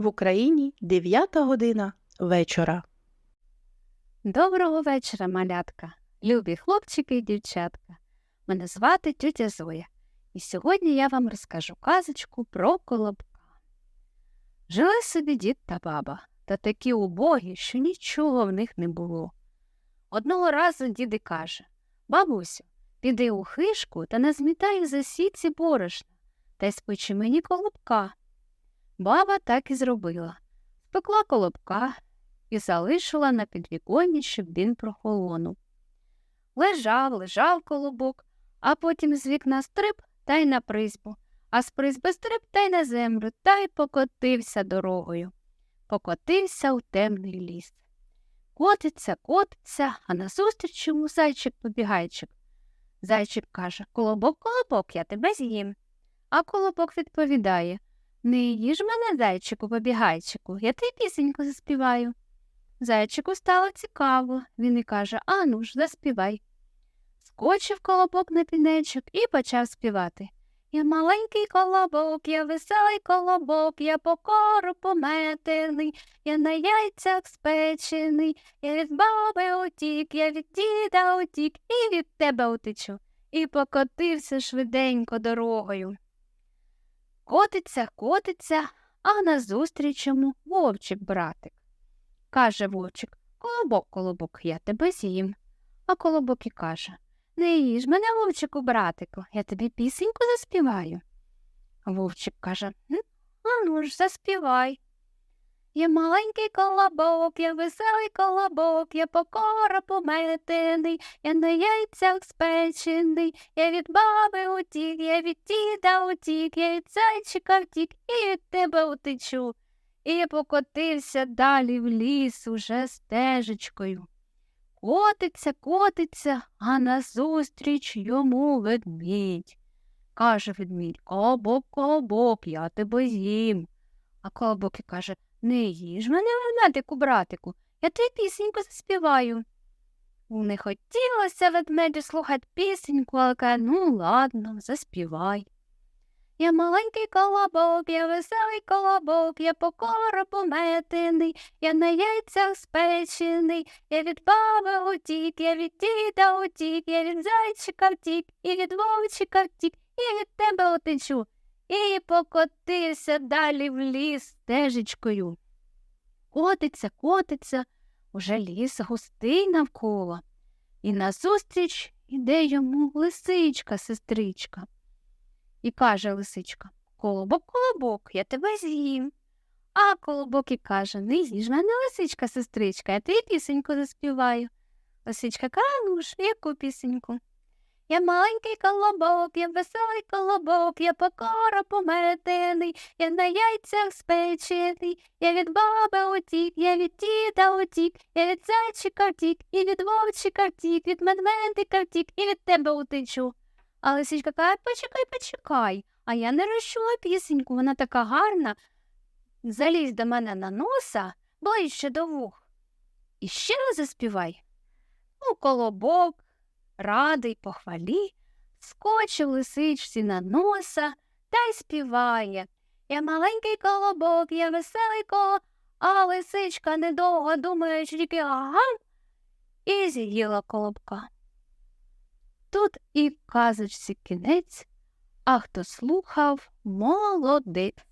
В Україні 9 година вечора. Доброго вечора, малятка, любі хлопчики і дівчатка. Мене звати тютя Зоя, і сьогодні я вам розкажу казочку про колобка. Жили собі дід та баба, та такі убогі, що нічого в них не було. Одного разу дід каже Бабусю, піди у хишку та назмітай за сітці борошна та й спечи мені колобка. Баба так і зробила. Спекла колобка, і залишила на підвіконні, щоб він прохолонув. Лежав, лежав колобок, а потім з вікна стриб та й на призьбу, а з призьби стриб та й на землю, та й покотився дорогою. Покотився у темний ліс. Котиться, котиться, а назустріч йому зайчик побігайчик. Зайчик каже Колобок, колобок, я тебе з'їм. А колобок відповідає Не їж мене, зайчику, побігайчику, я тобі пісеньку заспіваю. Зайчику стало цікаво. Він і каже Ану ж, заспівай. Скочив колобок на пінечок і почав співати. Я маленький колобок, я веселий колобок, я по кору пометений, я на яйцях спечений, я від баби утік, я від діда утік і від тебе утечу. І покотився швиденько дорогою. Котиться, котиться, а назустріч йому вовчик братик. Каже вовчик Колобок, колобок, я тебе з'їм. А колобок і каже Не їж мене, вовчику, братику, я тобі пісеньку заспіваю. Вовчик каже А ну ж, заспівай. Я маленький колобок, я веселий колобок, я покора пометений, я на яйцях спечений, я від баби утік, я від діда утік, я від зайчика втік і від тебе утечу і покотився далі в ліс уже стежечкою. Котиться, котиться, а назустріч йому ведмідь. Каже ведмідь Колобок, колобок, я тебе з'їм. А колобок і каже Не їж мене, ведмедику, братику, я тобі пісеньку заспіваю. Не хотілося ведмедю слухати пісеньку, але каже, ну ладно, заспівай. Я маленький колобок, я веселий колобок, я покора пометений, я на яйцях спечений, я від баби утік, я від діда утік, я від зайчика втік, і від вовчика втік, і від тебе утечу. І покотився далі в ліс стежечкою. Котиться, котиться, уже ліс густий навколо. І назустріч іде йому лисичка, сестричка. І каже лисичка Колобок, колобок, я тебе з'їм. А колобок і каже Не їж мене лисичка, сестричка, я тобі пісеньку заспіваю. Лисичка каже, ну ж, яку пісеньку? Я маленький колобок, я веселий колобок, я покора пометений, я на яйцях спечений, я від баби утік, я від діда утік, я від зайчика втік, і від вовчика втік, від медведика втік, і від тебе утечу. А лисичка каже, почекай, почекай, а я не розчула пісеньку, вона така гарна. Залізь до мене на носа ближче до вух. І ще раз заспівай. Ну, колобок, радий похвалі, скочив лисичці на носа та й співає. Я маленький колобок, я веселий коло, а лисичка недовго думає, тільки ага, і з'їла колобка. Тут і казочці кінець, а хто слухав молодець.